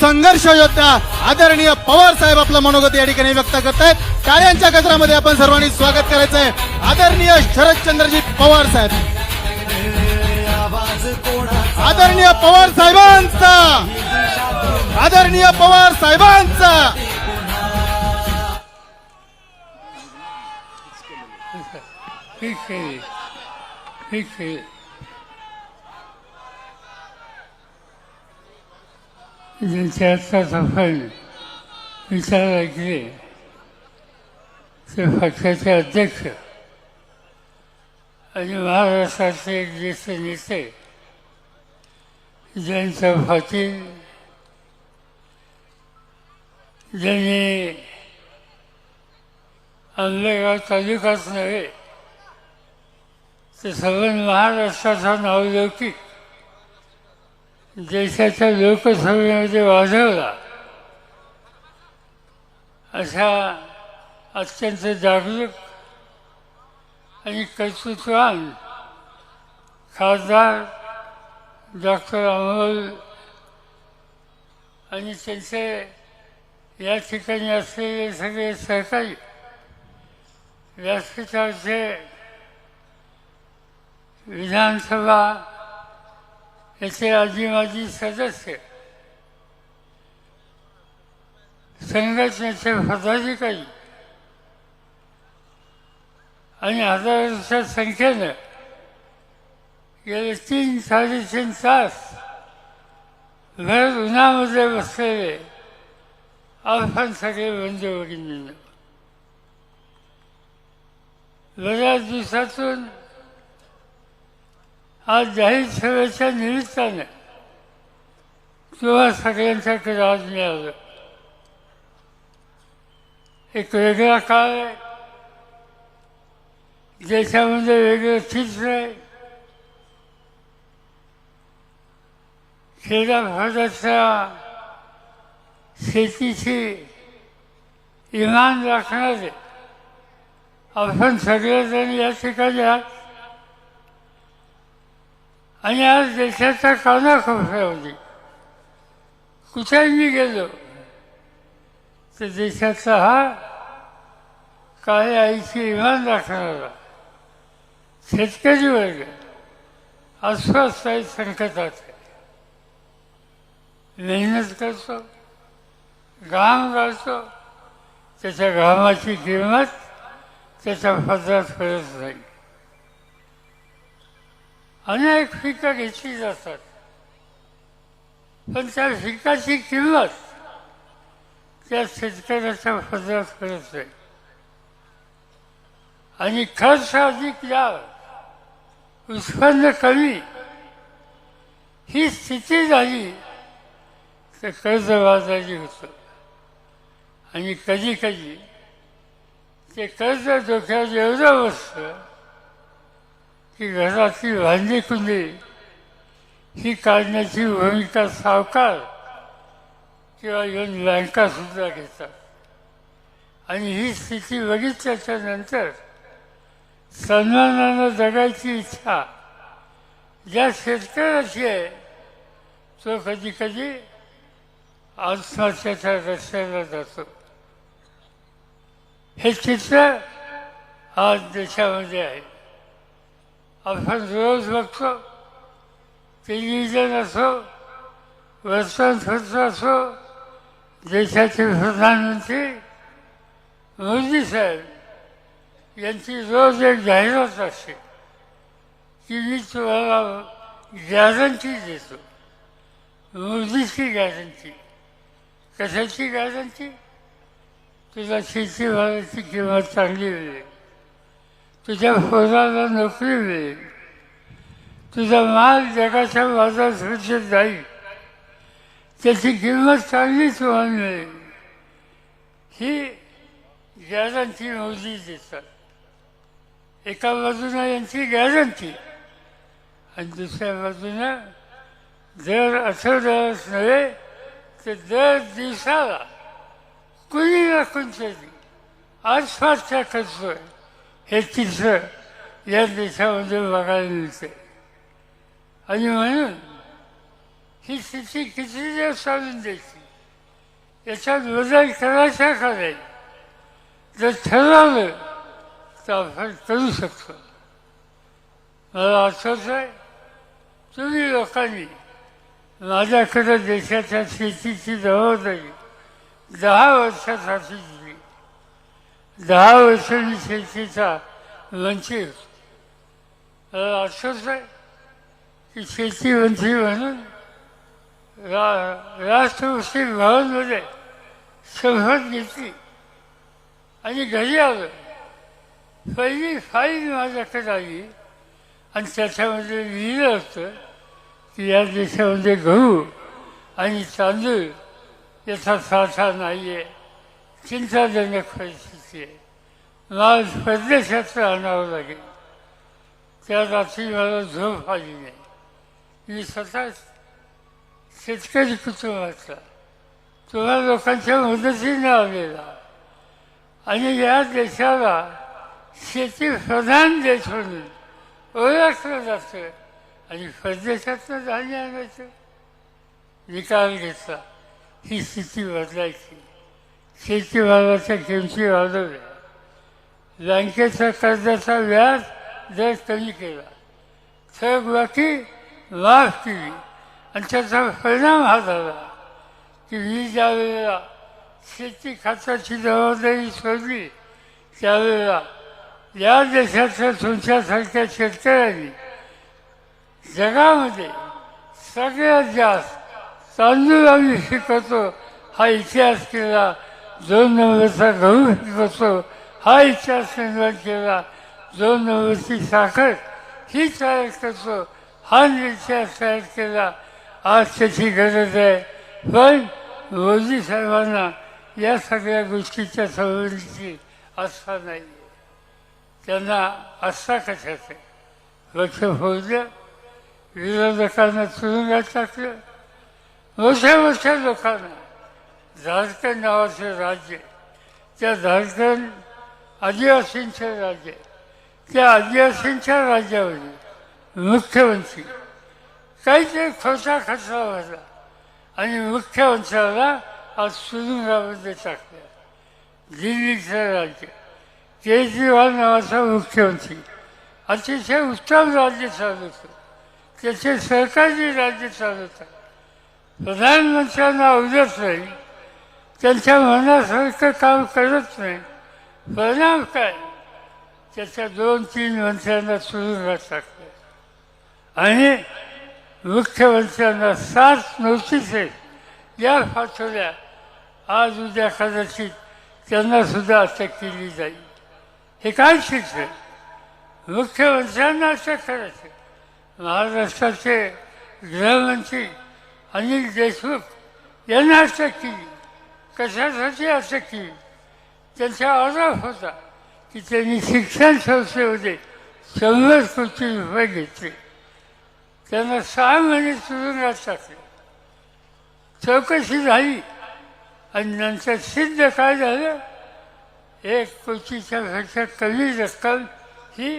संघर्ष योद्धा आदरणीय पवार साहेब आपलं मनोगत या ठिकाणी व्यक्त करतायत. टाळ्यांच्या गजरामध्ये आपण सर्वांनी स्वागत करायचं आहे. आदरणीय शरदचंद्रजी पवार साहेब. आदरणीय पवार साहेबांचा. आदरणीय पवार साहेबांचा. ठीक आहे. ठीक आहे. ज्यांचे आता आपण विचार ऐकले ते पक्षाचे अध्यक्ष आणि महाराष्ट्राचे एक ज्येष्ठ नेते ज्यांचं पाटील ज्यांनी आंबेगाव तालुकाच नव्हे ते सगळं महाराष्ट्राचा नावलौकिक देशाच्या लोकसभेमध्ये वाजवला अशा अत्यंत जागरूक आणि कर्तृत्वान खासदार डॉक्टर अमोल आणि त्यांचे या ठिकाणी असलेले सगळे सहकारी व्यासपीठावरचे विधानसभा याचे आजी माजी सदस्य. संघटनेचे पदाधिकारी. आणि हजारांच्या संख्येनं गेले तीन साडेतीन तास भर उन्हामध्ये बसलेले आव्हान सगळे बंधू भगिनींना बऱ्याच दिवसातून आज जाहीर सभेच्या निमित्ताने किंवा सगळ्यांसाठी राज मिळालं. एक वेगळा काळ आहे. देशामध्ये वेगळं चित्र आहे. खेड्यापाड्याच्या शेतीची इमान राखणारे आपण सगळेजण या ठिकाणी आहात. आणि आज देशाच्या कानाकोपऱ्यामध्ये कुठेही मी गेलो तर देशाचा हा काळ्या आईची इमान राखणारा शेतकरी वर्ग अस्वस्थ आहे संकटात मेहनत करतो घाम राहतो त्याच्या घामाची किंमत त्याच्या फजात करत नाही. अनेक पिकं घेतली जातात पण त्या पिकाची किंमत त्या शेतकऱ्याच्या पदरात करत नाही. आणि खर्च अधिक या उत्पन्न कमी ही स्थिती झाली तर कर्जबाजारी होतं. आणि कधी कधी ते कर्ज धोक्यात एवढं बसतं की घरातली भांडी कुंडी ही काढण्याची भूमिका सावकार किंवा येऊन बँकासुद्धा घेतात. आणि ही स्थिती बघितल्याच्या नंतर सन्मानानं जगायची इच्छा ज्या शेतकऱ्याची आहे तो कधी कधी आत्महत्येच्या रस्त्याला जातो. हे चित्र आज देशामध्ये आहे. आपण रोज बघतो टेलिव्हिजन असो वर्तमानपत्र असो देशाचे प्रधानमंत्री मोदी साहेब यांची रोज एक जाहिरात असते. की मी तुम्हाला गॅरंटी देतो. मोदीची गॅरंटी. कशाची गॅरंटी? तुला शेतीमालाची किंमत चांगली मिळेल. तुझ्या पोराला नोकरी मिळेल. तुझा माल जगाच्या बाजारपेठेत जाईल. त्याची किंमत चांगली तुम्हाला मिळेल. ही गॅरंटी मोदी देतात. एका बाजूनं यांची गॅरंटी आणि दुसऱ्या बाजूनं दर आठवड्यालाच नव्हे तर दर दिवसाला कुणी ना कोणतरी आसपासच्या आहे हे चित्र या देशामध्ये बघायला मिळते आणि म्हणून ही स्थिती किती दिवस चालून द्यायची याच्यात बदल करायचा का नाही जर ठरवलं तर आपण करू शकतो मला आठवत आहे तुम्ही लोकांनी माझ्याकडे देशाच्या शेतीची जबाबदारी दहा वर्षासाठी दहा वर्षांनी शेतीचा मंत्री होतो आहे की शेती मंत्री म्हणून रा राष्ट्रपती भवनमध्ये शपथ घेतली. आणि घरी आलं. पहिली फाईल माझ्याकडे आली. आणि त्याच्यामध्ये लिहिलं होतं की या देशामध्ये गहू आणि तांदूळ याचा साठा नाही आहे चिंताजनक परिस्थिती आहे परदेशात आणावं लागेल त्या रात्री मला झोप आली नाही. मी स्वतः शेतकरी कुटुंबाचा तुम्हा लोकांच्या मदतीने आलेला. आणि या देशाला शेतीप्रधान देश म्हणून ओळखलं जातं. आणि परदेशातनं धान्य आणायचं. निकाल घेतला. ही स्थिती बदलायची. शेतीमालाच्या किमती वाढवल्या. बँकेच्या कर्जाचा व्याज दर कमी केला थकबाकी माफ केली आणि त्याचा परिणाम हा झाला की मी ज्या वेळेला शेती खात्याची जबाबदारी सोडली त्यावेळेला या देशातल्या तुमच्यासारख्या शेतकऱ्यांनी जगामध्ये सगळ्यात जास्त तांदूळ आम्ही शिकवतो हा इतिहास केला दोन नंबरचा गहू शिकवतो हा इतिहास निर्माण केला दोन नंबरची साखर ही तयार करतो हा इतिहास तयार केला आज त्याची गरज आहे पण मोदी साहेबांना या सगळ्या गोष्टीच्या संबंधीची आस्था नाही त्यांना आस्था कशाच आहे लक्ष फोडलं विरोधकांना तुरुंगात टाकलं मोठ्या मोठ्या लोकांना झारखंड नावाचं राज्य त्या झारखंड आदिवासींचे राज्य त्या आदिवासींच्या राज्यामध्ये मुख्यमंत्री काहीतरी खोटा खचला होता आणि मुख्यमंत्र्याला आज सुरुंगामध्ये टाकलं. दिल्लीचं राज्य केजरीवाल नावाचा मुख्यमंत्री अतिशय उत्तम राज्य चालवतो त्याचे सहकारी राज्य चालवतात प्रधानमंत्र्यांना आवडत नाही त्यांच्या मनासारखं काम करत नाही परिणाम काय त्याच्या दोन तीन मंत्र्यांना तुरुंगात टाकलं आणि मुख्यमंत्र्यांना सात नोटिसेस या पाठवल्या आज उद्या कदाचित त्यांना सुद्धा अटक केली जाईल. हे काय शिक्षण? मुख्यमंत्र्यांना अटक करायचं. महाराष्ट्राचे गृहमंत्री अनिल देशमुख यांना अटक केली. कशासाठी अटक केली? त्यांचा आरोप होता की त्यांनी शिक्षण संस्थेमध्ये शंभर कोटी रुपये घेतले. त्यांना सहा महिने तुरुंगात टाकले चौकशी झाली आणि नंतर सिद्ध काय झालं? एक कोटीच्या पेक्षा कमी रक्कम ही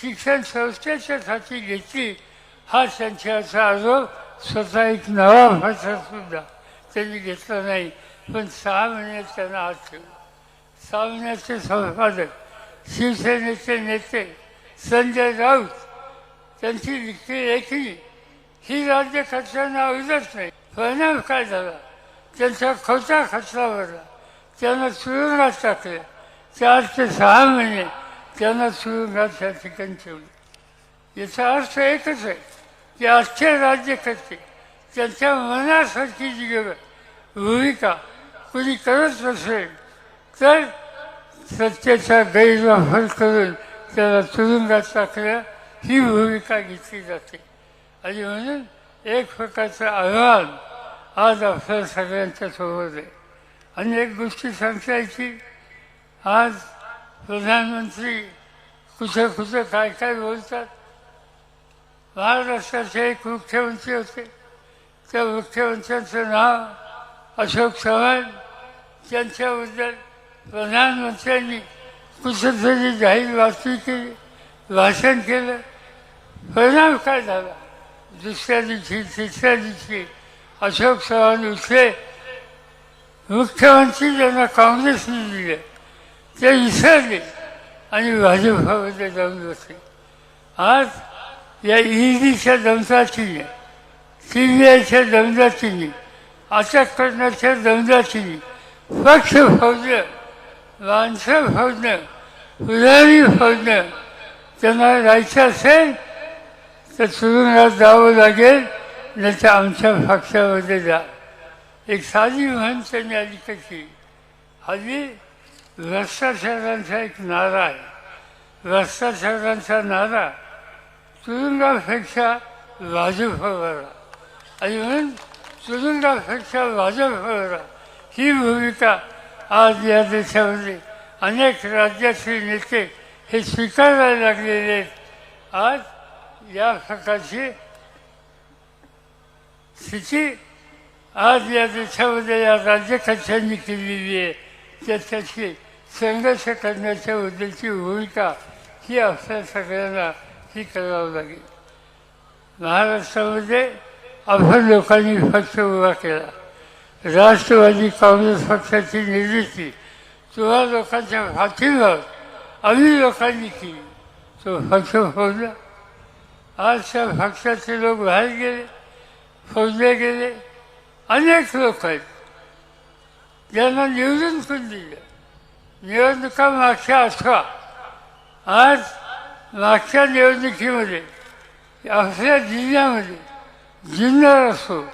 शिक्षण संस्थेच्या खाती घेतली. हा त्यांच्याचा आरोप स्वतः एक नवा भाषा सुद्धा त्यांनी घेतला नाही. पण सहा महिन्यात त्यांना आत ठेवला. सामन्याचे संपादक शिवसेनेचे नेते संजय राऊत त्यांची लिखी लेखणी ही राज्य खर्चांना आवडत नाही. परिणाम काय झाला? त्यांचा खोटा खर्चा भरला त्यांना तुरुंगात टाकले चार ते सहा महिने त्यांना तुरुंगात त्या ठिकाणी ठेवले. याचा अर्थ एकच आहे की आजचे राज्यकर्ते त्यांच्या मनासारखी जी भूमिका कुणी करत नसेल तर सत्तेचा गैरवापर करून त्याला तुरुंगात टाकल्या ही भूमिका घेतली जाते. आणि म्हणून एक प्रकारचं आव्हान आज आपल्या सगळ्यांच्या सोबत आहे. आणि एक गोष्टी सांगता यायची आज प्रधानमंत्री कुठं कुठं काय काय बोलतात. महाराष्ट्राचे एक मुख्यमंत्री होते. त्या मुख्यमंत्र्यांचं नाव अशोक चव्हाण त्यांच्याबद्दल प्रधानमंत्र्यांनी कुठंतरी जाहीर वाचणी केली भाषण केलं. परिणाम काय झाला? दुसऱ्या दिवशी तिसऱ्या दिवशी अशोक चव्हाण उठले. मुख्यमंत्री ज्यांना काँग्रेसने दिले ते विसरले आणि भाजपामध्ये जाऊन बसले. आज या ईडीच्या दमदातीने सी बी आयच्या दमदाटीने अटक करण्याच्या दमदातीने पक्ष फौजलं माणसं फोडणं पुजारी फोडणं. त्यांना जायचं असेल तर तुरुंगात जावं लागेल नाही तर आमच्या पक्षामध्ये जा. एक साधी म्हण त्यांनी आली कशी? आधी भ्रष्टाचारांचा एक नारा आहे. भ्रष्टाचारांचा नारा तुरुंगापेक्षा भाजपवर आणि म्हणून तुरुंगापेक्षा भाजपवर ही भूमिका आज या देशामध्ये अनेक राज्याचे नेते हे स्वीकारायला लागलेले आहेत आज या प्रकारची स्थिती आज या देशामध्ये या राज्यकर्त्यांनी केलेली आहे त्याच्याशी संघर्ष करण्याच्या बद्दलची भूमिका ही आपल्या सगळ्यांना ही करावं लागेल महाराष्ट्रामध्ये आपण लोकांनी पक्ष उभा केला। राष्ट्रवादी काँग्रेस पक्षाची निर्मिती. तेव्हा लोकांच्या हातीवर आम्ही लोकांनी केली. तो पक्ष फोडला. आज त्या पक्षाचे लोक बाहेर गेले फोडले गेले. अनेक लोक आहेत. ज्यांना निवडून पण दिलं? निवडणुका मागच्या आठवा आज मागच्या निवडणुकीमध्ये आपल्या जिल्ह्यामध्ये जुन्नर असो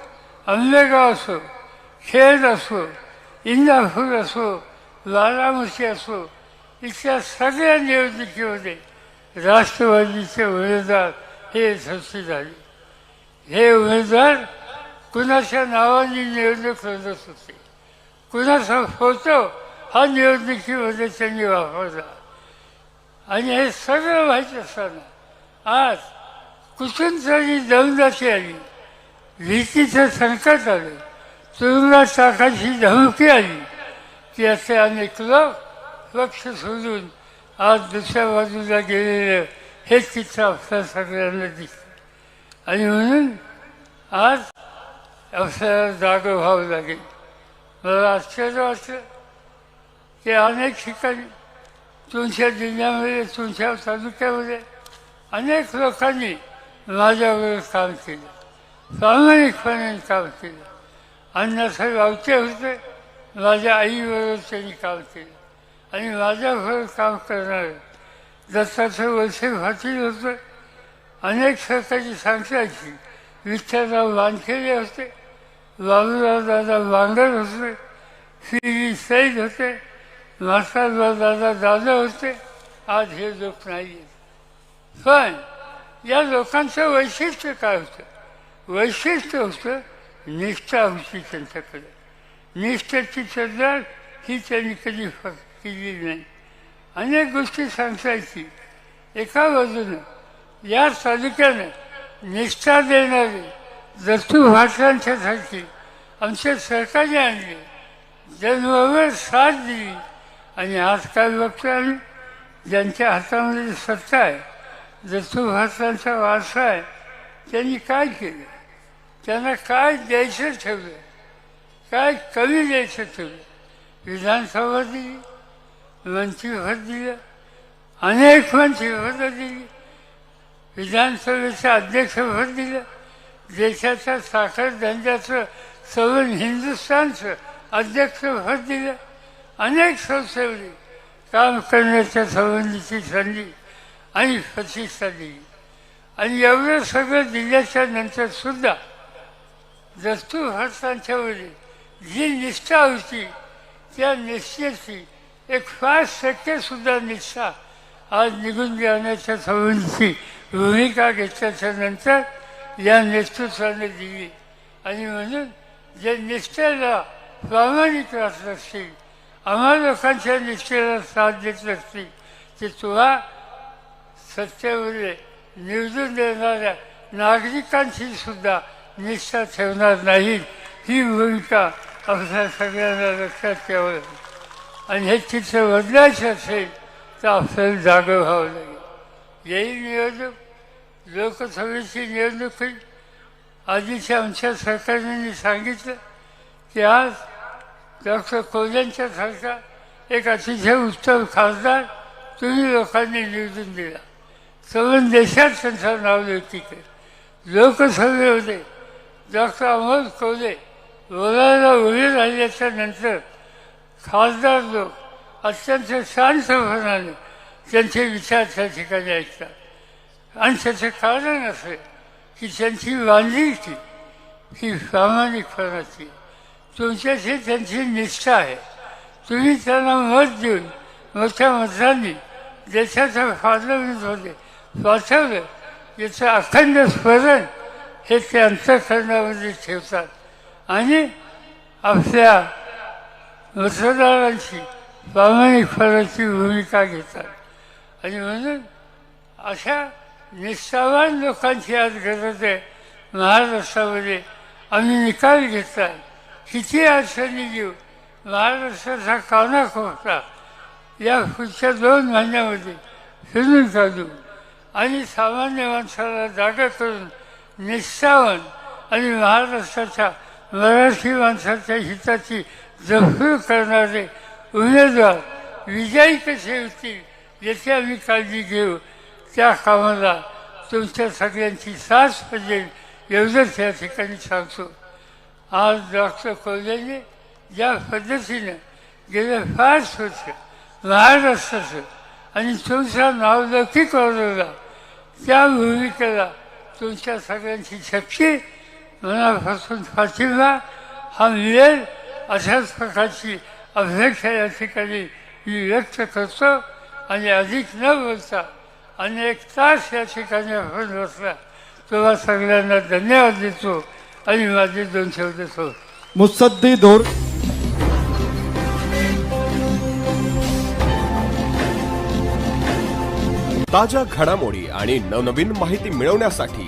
आंबेगाव असो खेड असो इंदापूर असो बारामती असो इथल्या सगळ्या निवडणुकीमध्ये राष्ट्रवादीचे उमेदवार हे यशस्वी झाले. हे उमेदवार कुणाच्या नावाने निवडणूक लढत होते? कुणाचा फोटो हा निवडणुकीमध्ये त्यांनी वापरला? आणि हे सगळं माहीत असताना आज कुठून तरी दमदाची आली भीतीचं संकट आलं. तुरुंगात टाकायची धमकी आली की असे अनेक लोक लक्ष सोडून आज दुसऱ्या बाजूला गेलेलं हे चित्र आपल्या सगळ्यांना दिसतं आणि म्हणून आज आपल्याला जागं व्हावं लागेल मला आश्चर्य वाटतं की अनेक ठिकाणी तुमच्या जिल्ह्यामध्ये तुमच्या तालुक्यामध्ये अनेक लोकांनी माझ्यावर काम केलं प्रामाणिकपणे काम केलं अण्णासाहेब आवटे होते. माझ्या आईबरोबर त्यांनी काम केलं आणि माझ्याबरोबर काम करणारे. दत्ताचं वळसे पाटील होतं अनेक सरकारची सांगतायची विठ्ठलराव वानखेडे होते बाबूराव दादा वांगर होते श्री सैद होते मास्टरराव दादा दादा होते. आज हे लोक नाही आहेत पण या लोकांचं वैशिष्ट्य काय होतं? वैशिष्ट्य होतं निष्ठा होती त्यांच्याकडे निष्ठाची चर्चा ही त्यांनी कधी फ- केली नाही अनेक गोष्टी सांगतायची एका बाजूनं या तालुक्यानं निष्ठा देणारे दत्तू भाषांच्यासाठी आमच्या सरकारने आणले जन्मभर साथ दिली आणि आज काय बघतो आम्ही ज्यांच्या हातामध्ये सत्ता आहे दत्तू भाषांचा वारसा आहे त्यांनी काय केलं त्यांना काय द्यायचं ठेवलं काय कमी द्यायचं ठेवलं विधानसभा दिली मंत्रीपद दिलं अनेक मंत्रीपदं दिली विधानसभेचं अध्यक्षपद दिलं देशाच्या साखर धंद्याचं सवन हिंदुस्थानचं अध्यक्षपद दिलं अनेक संस्थेवरी काम करण्याच्या संबंधीची संधी आणि प्रतिष्ठा दिली. आणि एवढं सगळं दिल्याच्या नंतर सुद्धा दस्तू जी निष्ठा होती त्या निष्ठेची एक पाच टक्के सुद्धा निष्ठा आज निघून जाण्याच्या संबंधीची भूमिका घेतल्याच्या नंतर या नेतृत्वाने दिली. आणि म्हणून जे निष्ठेला प्रामाणिक राहत असतील आम्हा लोकांच्या निष्ठेला साथ देत असतील ते तुला सत्तेवर निवडून देणाऱ्या नागरिकांची सुद्धा निष्ठा ठेवणार नाही ही भूमिका आपल्या सगळ्यांना लक्षात ठेवावं आणि हे चित्र बदलायचं असेल तर आपल्याला जागं व्हावं लागेल. येईल निवडणूक लोकसभेची निवडणूक होईल. आधीच्या आमच्या सरकारने सांगितलं की आज डॉक्टर कोल्यांच्या सारखा एक अतिशय उत्तम खासदार तुम्ही लोकांनी निवडून दिला. संपूर्ण देशात त्यांचं नाव लौकिक आहे लोकसभेमध्ये डॉक्टर अमोल कोल्हे बोलायला उभे राहिल्याच्या नंतर खासदार लोक अत्यंत शांतपणाने त्यांचे विचार त्या ठिकाणी ऐकतात. आणि त्याचं कारण असे की त्यांची बांधिलकी ही प्रामाणिकपणाची. तुमच्याशी त्यांची निष्ठा आहे. तुम्ही त्यांना मत देऊन मोठ्या मतांनी देशाच्या पार्लमेंटमध्ये पाठवलं याचं अखंड स्मरण हे ते अंतकरणामध्ये ठेवतात. आणि आपल्या मतदारांची प्रामाणिकपणाची भूमिका घेतात. आणि म्हणून अशा निष्ठावान लोकांची आज गरज आहे. महाराष्ट्रामध्ये आम्ही निकाल घेतला किती अडचणी घेऊ महाराष्ट्राचा कानाकोपरा या पुढच्या दोन महिन्यामध्ये फिरून काढू आणि सामान्य माणसाला जागा करून निष्ठावन आणि महाराष्ट्राच्या मराठी माणसाच्या हिताची जपणूक करणारे उमेदवार विजयी कसे होतील याची आम्ही काळजी घेऊ. त्या कामाला तुमच्या सगळ्यांची साथ पडेल एवढंच या ठिकाणी सांगतो. आज डॉक्टर कोल्हेने ज्या पद्धतीनं गेले फार वर्ष महाराष्ट्राचं आणि तुमचा नाव लौकिक वाढवला त्या भूमिकेला तुमच्या सगळ्यांची शक्ती मनापासून पाठिंबा हा मिळेल अशाच प्रकारची अपेक्षा या ठिकाणी मी व्यक्त करतो आणि अधिक न बोलता अनेक तास या ठिकाणी आपण बसला. तेव्हा सगळ्यांना धन्यवाद देतो आणि माझे दोन शब्द सोड मुसद्दी धोर ताज्या घडामोडी आणि नवनवीन माहिती मिळवण्यासाठी